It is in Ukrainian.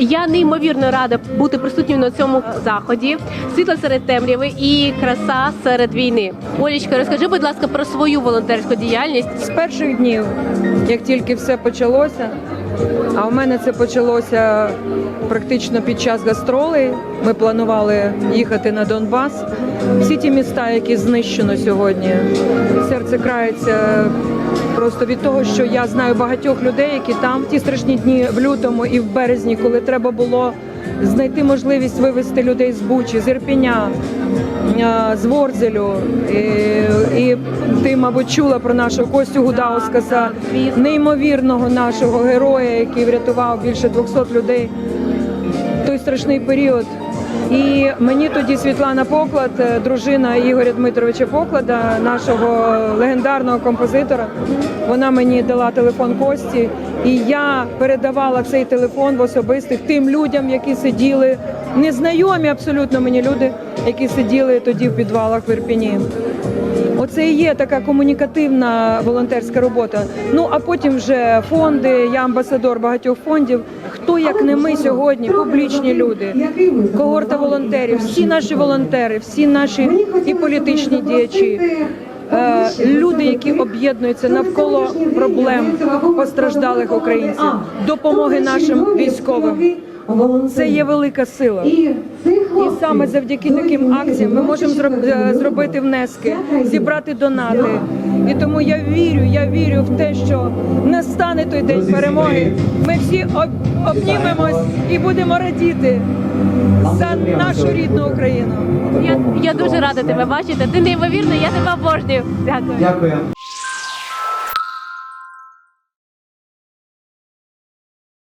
Я неймовірно рада бути присутньою на цьому заході. Світло серед темряви і краса серед війни. Олічка, розкажи, будь ласка, про свою волонтерську діяльність. З перших днів, як тільки все почалося, а у мене це почалося практично під час гастролей. Ми планували їхати на Донбас. Всі ті міста, які знищено сьогодні, серце крається просто від того, що я знаю багатьох людей, які там в ті страшні дні в лютому і в березні, коли треба було знайти можливість вивезти людей з Бучі, з Ірпіня, з Ворзелю. І, і ти, мабуть, чула про нашого Костю Гудаускаса, неймовірного нашого героя, який врятував більше 200 людей той страшний період. І мені тоді Світлана Поклад, е, дружина Ігоря Дмитровича Поклада, нашого легендарного композитора, вона мені дала телефон Кості, і я передавала цей телефон в особистих тим людям, які сиділи, незнайомі абсолютно мені люди, які сиділи тоді в підвалах в Ірпіні. Оце і є така комунікативна волонтерська робота. Ну а потім вже фонди, я амбасадор багатьох фондів. Хто як не ми сьогодні, публічні люди, когорта волонтерів, всі наші волонтери, всі наші і політичні діячі. е, Люди, які об'єднуються навколо проблем постраждалих українців, допомоги нашим військовим. Це є велика сила. І саме завдяки таким акціям ми можемо зроб- зробити внески, зібрати донати. І тому я вірю, я вірю в те, що настане той день перемоги. Ми всі обнімемось і будемо радіти за нашу рідну Україну. Я, я дуже рада тебе бачити. Ти неймовірна, я тебе обожнюю. Дякую. Дякую.